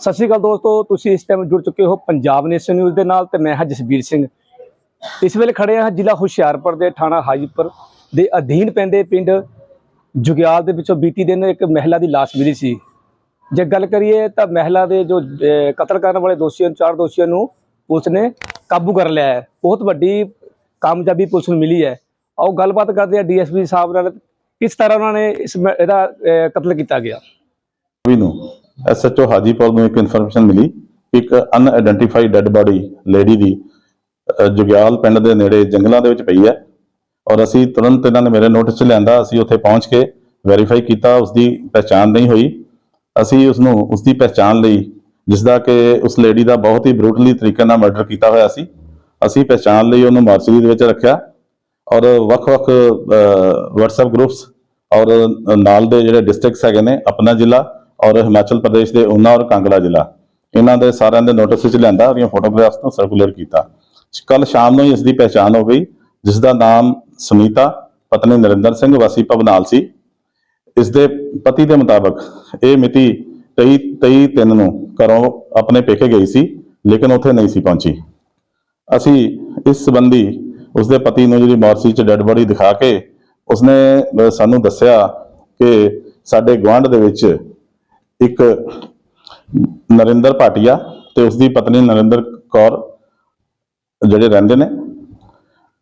ਸਤਿ ਸ਼੍ਰੀ ਅਕਾਲ ਦੋਸਤੋ, ਤੁਸੀਂ ਇਸ ਟਾਈਮ ਜੁੜ ਚੁੱਕੇ ਹੋ ਪੰਜਾਬ ਨੇਸ਼ਨ ਨਿਊਜ਼ ਦੇ ਨਾਲ ਤੇ ਮੈਂ ਹਾਂ ਜਸਬੀਰ ਸਿੰਘ। ਇਸ ਵੇਲੇ ਖੜੇ ਹਾਂ ਜ਼ਿਲ੍ਹਾ ਹੁਸ਼ਿਆਰਪੁਰ ਦੇ ਥਾਣਾ ਹਾਜੀਪੁਰ ਦੇ ਅਧੀਨ ਪੈਂਦੇ ਪਿੰਡ ਜੁਗਿਆਲ ਦੇ ਵਿੱਚੋਂ ਬੀਤੀ ਦਿਨ ਇੱਕ ਮਹਿਲਾ ਦੀ ਲਾਸ਼ ਮਿਲੀ ਸੀ। ਜੇ ਗੱਲ ਕਰੀਏ ਤਾਂ ਮਹਿਲਾ ਦੇ ਜੋ ਕਤਲ ਕਰਨ ਵਾਲੇ ਦੋਸ਼ੀਆਂ, ਚਾਰ ਦੋਸ਼ੀਆਂ ਨੂੰ ਪੁਲਿਸ ਨੇ ਕਾਬੂ ਕਰ ਲਿਆ ਹੈ। ਬਹੁਤ ਵੱਡੀ ਕਾਮਯਾਬੀ ਪੁਲਿਸ ਨੂੰ ਮਿਲੀ ਹੈ। ਆਓ ਗੱਲਬਾਤ ਕਰਦੇ ਹਾਂ ਡੀਐਸਪੀ ਸਾਹਿਬ ਨਾਲ ਕਿਸ ਤਰ੍ਹਾਂ ਉਹਨਾਂ ਨੇ ਇਸ ਮ- ਇਹਦਾ ਕਤਲ ਕੀਤਾ ਗਿਆ। ਵੀ ਨੂੰ ਐਸਐਚਓ ਹਾਜੀਪੁਰ ਨੂੰ ਇੱਕ ਇਨਫੋਰਮੇਸ਼ਨ ਮਿਲੀ ਇੱਕ ਅਨਆਇਡੈਂਟੀਫਾਈਡ ਡੈੱਡ ਬਾਡੀ ਲੇਡੀ ਦੀ ਅਹ, ਜੁਗਿਆਲ ਪਿੰਡ ਦੇ ਨੇੜੇ ਜੰਗਲਾਂ ਦੇ ਵਿੱਚ ਪਈ ਹੈ ਔਰ ਅਸੀਂ ਤੁਰੰਤ ਇਹਨਾਂ ਨੇ ਮੇਰੇ ਨੋਟਿਸ 'ਚ ਲਿਆਂਦਾ ਅਸੀਂ ਉੱਥੇ ਪਹੁੰਚ ਕੇ ਵੈਰੀਫਾਈ ਕੀਤਾ ਉਸ ਦੀ ਪਛਾਣ ਨਹੀਂ ਹੋਈ। ਅਸੀਂ ਉਸ ਨੂੰ ਉਸ ਦੀ ਪਛਾਣ ਲਈ ਜਿਸ ਦਾ ਕਿ ਉਸ ਲੇਡੀ ਦਾ ਬਹੁਤ ਹੀ ਬਰੂਟਲੀ ਤਰੀਕੇ ਨਾਲ ਮਰਡਰ ਕੀਤਾ ਹੋਇਆ ਸੀ ਅਸੀਂ ਪਛਾਣ ਲਈ ਉਹਨੂੰ ਮਾਰਚਰੀ ਦੇ ਵਿੱਚ ਰੱਖਿਆ ਔਰ ਵੱਖ-ਵੱਖ WhatsApp ਗਰੁੱਪਸ ਔਰ ਨਾਲ ਦੇ ਜਿਹੜੇ ਡਿਸਟ੍ਰਿਕਟਸ ਹੈਗੇ ਨੇ ਆਪਣਾ ਜ਼ਿਲ੍ਹਾ ਔਰ ਹਿਮਾਚਲ ਪ੍ਰਦੇਸ਼ ਦੇ ਉਨਾ ਔਰ ਕਾਂਗਲਾ ਜ਼ਿਲ੍ਹਾ। ਇਹਨਾਂ ਦੇ ਸਾਰਿਆਂ ਦੇ ਨੋਟਿਸ ਵਿੱਚ ਲਿਆਂਦਾ ਔਰ ਇਹ ਫੋਟੋਗ੍ਰਾਫਸ ਤੋਂ ਸਰਕੂਲਰ ਕੀਤਾ। ਕੱਲ ਸ਼ਾਮ ਨੂੰ ਹੀ ਇਸ ਦੀ ਪਛਾਣ ਹੋ ਗਈ, ਜਿਸ ਦਾ ਨਾਮ ਸੁਨੀਤਾ, ਪਤਨੀ ਨਰਿੰਦਰ ਸਿੰਘ, ਵਾਸੀ ਭਵਨਾਲ ਸੀ। ਇਸ ਦੇ ਪਤੀ ਦੇ ਮੁਤਾਬਕ ਇਹ ਮਿਤੀ 23 23 ਤਿੰਨ ਨੂੰ ਘਰੋਂ ਆਪਣੇ ਪੇਕੇ ਗਈ ਸੀ, ਲੇਕਿਨ ਉੱਥੇ ਨਹੀਂ ਸੀ ਪਹੁੰਚੀ। ਅਸੀਂ ਇਸ ਸੰਬੰਧੀ ਉਸਦੇ ਪਤੀ ਨੂੰ ਜਿਹੜੀ ਮੌਰਸੀ ਚ ਡੈੱਡ ਬੋਡੀ ਦਿਖਾ ਕੇ, ਉਸਨੇ ਸਾਨੂੰ ਦੱਸਿਆ ਕਿ ਸਾਡੇ ਗੁਆਂਢ ਦੇ ਵਿੱਚ ਇੱਕ ਨਰਿੰਦਰ ਭਾਟੀਆ ਤੇ ਉਸਦੀ ਪਤਨੀ ਨਰਿੰਦਰ ਕੌਰ ਜਿਹੜੇ ਰਹਿੰਦੇ ਨੇ।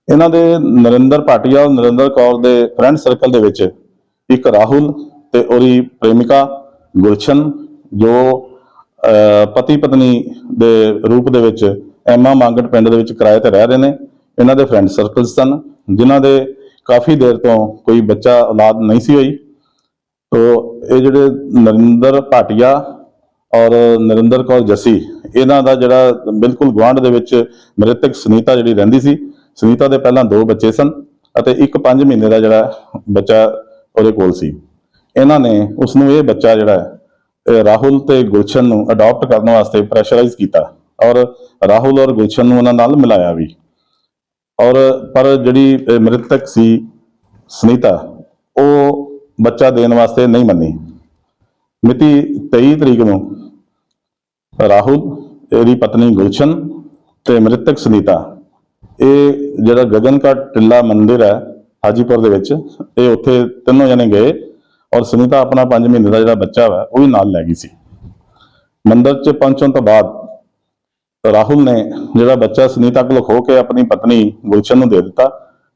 ਇਹਨਾਂ ਦੇ ਨਰਿੰਦਰ ਭਾਟੀਆ ਔਰ ਨਰਿੰਦਰ ਕੌਰ ਦੇ ਫਰੈਂਡ ਸਰਕਲ ਦੇ ਵਿੱਚ ਇੱਕ ਰਾਹੁਲ ਤੇ ਉਹਦੀ ਪ੍ਰੇਮਿਕਾ ਗੁਲਸ਼ਨ, ਜੋ ਪਤੀ ਪਤਨੀ ਦੇ ਰੂਪ ਦੇ ਵਿੱਚ ਐਮਾ ਮੰਗਟ ਪਿੰਡ ਦੇ ਵਿੱਚ ਕਿਰਾਏ ਤੇ ਰਹਿ ਰਹੇ ਨੇ। ਇਹਨਾਂ ਦੇ ਫਰੈਂਡ ਸਰਕਲ ਸਨ, ਜਿਨ੍ਹਾਂ ਦੇ ਕਾਫੀ ਦੇਰ ਤੋਂ ਕੋਈ ਬੱਚਾ ਔਲਾਦ ਨਹੀਂ ਸੀ ਹੋਈ। ਤੋ ਇਹ ਜਿਹੜੇ ਨਰਿੰਦਰ ਭਾਟੀਆ ਔਰ ਨਰਿੰਦਰ ਕੌਰ ਜੱਸੀ, ਇਹਨਾਂ ਦਾ ਜਿਹੜਾ ਬਿਲਕੁਲ ਗੁਆਂਢ ਦੇ ਵਿੱਚ ਮ੍ਰਿਤਕ ਸੁਨੀਤਾ ਜਿਹੜੀ ਰਹਿੰਦੀ ਸੀ, ਸੁਨੀਤਾ ਦੇ ਪਹਿਲਾਂ ਦੋ ਬੱਚੇ ਸਨ ਅਤੇ ਇੱਕ 5 ਮਹੀਨੇ ਦਾ ਜਿਹੜਾ ਬੱਚਾ ਉਹਦੇ ਕੋਲ ਸੀ। ਇਹਨਾਂ ਨੇ ਉਸ ਨੂੰ ਇਹ ਬੱਚਾ ਜਿਹੜਾ ਰਾਹੁਲ ਤੇ ਗੁਲਸ਼ਨ ਨੂੰ ਅਡਾਪਟ ਕਰਨ ਵਾਸਤੇ ਪ੍ਰੈਸ਼ਰਾਈਜ਼ ਕੀਤਾ ਔਰ ਰਾਹੁਲ ਔਰ ਗੁਲਸ਼ਨ ਨੂੰ ਉਹਨਾਂ ਨਾਲ ਮਿਲਾਇਆ ਵੀ। ਔਰ ਪਰ ਜਿਹੜੀ ਮ੍ਰਿਤਕ ਸੀ ਸੁਨੀਤਾ, ਉਹ ਬੱਚਾ ਦੇਣ ਵਾਸਤੇ ਨਹੀਂ ਮੰਨੀ। ਮਿਤੀ 23 ਤਰੀਕ ਨੂੰ ਰਾਹੁਲ, ਇਹਦੀ ਪਤਨੀ ਗੁਲਸ਼ਨ ਤੇ ਮ੍ਰਿਤਕ ਸੁਨੀਤਾ। ਇਹ ਜਿਹੜਾ ਗਗਨ ਕਾ ਟਿੱਲਾ ਮੰਦਿਰ ਹੈ ਹਾਜੀਪੁਰ ਦੇ ਵਿੱਚ, ਇਹ ਉੱਥੇ ਤਿੰਨੋਂ ਜਣੇ ਗਏ ਔਰ ਸੁਨੀਤਾ ਆਪਣਾ 5 ਮਹੀਨੇ ਦਾ ਜਿਹੜਾ ਬੱਚਾ ਵਾ, ਉਹ ਵੀ ਨਾਲ ਲੈ ਗਈ ਸੀ। ਮੰਦਰ 'ਚ ਪਹੁੰਚਣ ਤੋਂ ਬਾਅਦ ਰਾਹੁਲ ਨੇ ਜਿਹੜਾ ਬੱਚਾ ਸੁਨੀਤਾ ਕੋਲ ਖੋ ਕੇ ਆਪਣੀ ਪਤਨੀ ਗੁਲਸ਼ਨ ਨੂੰ ਦੇ ਦਿੱਤਾ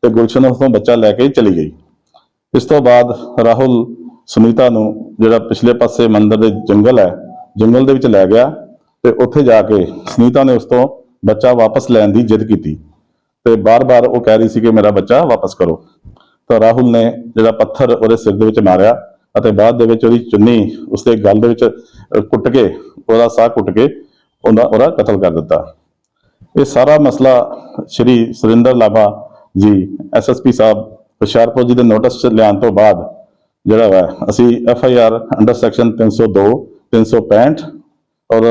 ਤੇ ਗੁਲਸ਼ਨ ਉਸ ਤੋਂ ਬੱਚਾ ਲੈ ਕੇ ਚਲੀ ਗਈ। ਇਸ ਤੋਂ ਬਾਅਦ ਰਾਹੁਲ ਸੁਨੀਤਾ ਨੂੰ ਜਿਹੜਾ ਪਿਛਲੇ ਪਾਸੇ ਮੰਦਰ ਦੇ ਜੰਗਲ ਹੈ, ਜੰਗਲ ਦੇ ਵਿੱਚ ਲੈ ਗਿਆ ਤੇ ਉੱਥੇ ਜਾ ਕੇ ਸੁਨੀਤਾ ਨੇ ਉਸ ਤੋਂ ਬੱਚਾ ਵਾਪਸ ਲੈਣ ਦੀ ਜਿੱਦ ਕੀਤੀ ਤੇ ਬਾਰ-ਬਾਰ ਉਹ ਕਹਿ ਰਹੀ ਸੀ ਕਿ ਮੇਰਾ ਬੱਚਾ ਵਾਪਸ ਕਰੋ। ਤਾਂ ਰਾਹੁਲ ਨੇ ਜਿਹੜਾ ਪੱਥਰ ਉਹਦੇ ਸਿਰ ਦੇ ਵਿੱਚ ਮਾਰਿਆ ਅਤੇ ਬਾਅਦ ਦੇ ਵਿੱਚ ਉਹਦੀ ਚੁੰਨੀ ਉਸਦੇ ਗਲ ਦੇ ਵਿੱਚ ਕੁੱਟ ਕੇ, ਉਹਦਾ ਸਾਹ ਕੁੱਟ ਕੇ ਉਹਦਾ ਉਹਦਾ ਕਤਲ ਕਰ ਦਿੱਤਾ। ਇਹ ਸਾਰਾ ਮਸਲਾ ਸ਼੍ਰੀ ਸੁਰਿੰਦਰ ਲਾਭਾ ਜੀ ਐਸਐਸਪੀ ਸਾਹਿਬ ਹੁਸ਼ਿਆਰਪੁਰ ਜੀ ਦੇ ਨੋਟਿਸ ਚ ਲਿਆਉਣ ਤੋਂ ਬਾਅਦ ਜਿਹੜਾ ਵਾ, ਅਸੀਂ F I R under section 302 365 ਔਰ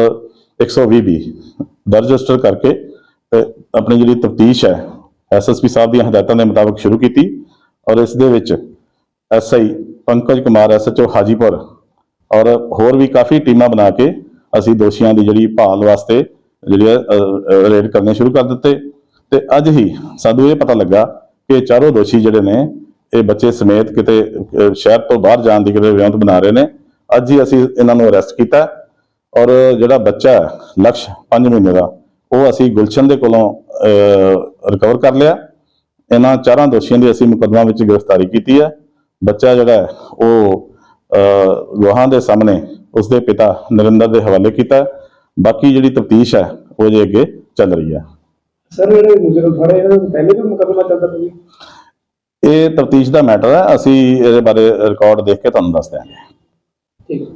120 ਬੀ ਦਰਜ ਰਜਿਸਟਰ ਕਰਕੇ ਤੇ ਆਪਣੀ ਜਿਹੜੀ ਤਫਤੀਸ਼ ਹੈ ਐਸਐਸਪੀ ਸਾਹਿਬ ਦੀਆਂ ਹਦਾਇਤਾਂ ਦੇ ਮੁਤਾਬਕ ਸ਼ੁਰੂ ਕੀਤੀ ਔਰ ਇਸ ਦੇ ਵਿੱਚ ਐਸਆਈ ਪੰਕਜ ਕੁਮਾਰ ਐਸਐਚਓ ਹਾਜੀਪੁਰ ਔਰ ਹੋਰ ਵੀ ਕਾਫੀ ਟੀਮਾਂ ਬਣਾ ਕੇ ਅਸੀਂ ਦੋਸ਼ੀਆਂ ਦੀ ਜਿਹੜੀ ਭਾਲ ਵਾਸਤੇ ਜਿਹੜੀ ਰੇਡ ਕਰਨੇ ਸ਼ੁਰੂ ਕਰ ਦਿੱਤੇ ਤੇ ਅੱਜ ਹੀ ਸਾਨੂੰ ਇਹ ਪਤਾ ਲੱਗਾ ਕਿ ਚਾਰੋਂ ਦੋਸ਼ੀ ਜਿਹੜੇ ਨੇ ਇਹ ਬੱਚੇ ਸਮੇਤ ਕਿਤੇ ਸ਼ਹਿਰ ਤੋਂ ਬਾਹਰ ਜਾਣ ਦੀ ਕਿਤੇ ਵਿਉਂਤ ਬਣਾ ਰਹੇ ਨੇ। ਅੱਜ ਹੀ ਅਸੀਂ ਇਹਨਾਂ ਨੂੰ ਅਰੈਸਟ ਕੀਤਾ ਔਰ ਜਿਹੜਾ ਬੱਚਾ ਹੈ, ਲਕਸ਼ 5 ਮਹੀਨੇ ਦਾ ਉਹ ਅਸੀਂ ਗੁਲਸ਼ਨ ਦੇ ਕੋਲੋਂ ਰਿਕਵਰ ਕਰ ਲਿਆ। ਇਹਨਾਂ ਚਾਰਾਂ ਦੋਸ਼ੀਆਂ ਦੀ ਅਸੀਂ ਮੁਕੱਦਮਾ ਵਿੱਚ ਗ੍ਰਿਫਤਾਰੀ ਕੀਤੀ ਹੈ। ਬੱਚਾ ਜਿਹੜਾ ਹੈ, ਉਹ ਲੋਹਾਂ ਦੇ ਸਾਹਮਣੇ ਉਸਦੇ ਪਿਤਾ ਨਰਿੰਦਰ ਦੇ ਹਵਾਲੇ ਕੀਤਾ ਬਾਕੀ ਜਿਹੜੀ ਤਫਤੀਸ਼ ਹੈ ਉਹ ਜੇ ਅੱਗੇ ਚੱਲ ਰਹੀ ਹੈ। ਸਰ ਜਿਹੜੇ ਮੁਜਰਮ ਫੜੇ ਇਹਨਾਂ ਨੂੰ ਪਹਿਲੇ ਵੀ ਮੁਕੱਦਮਾ ਚੱਲਦਾ ਪਿਆ ਇਹ ਤਫਤੀਸ਼ ਦਾ ਮੈਟਰ ਹੈ। ਅਸੀਂ ਇਹਦੇ ਬਾਰੇ ਰਿਕਾਰਡ ਦੇਖ ਕੇ ਤੁਹਾਨੂੰ ਦੱਸ ਦਿਆਂਗੇ। ਠੀਕ ਹੈ।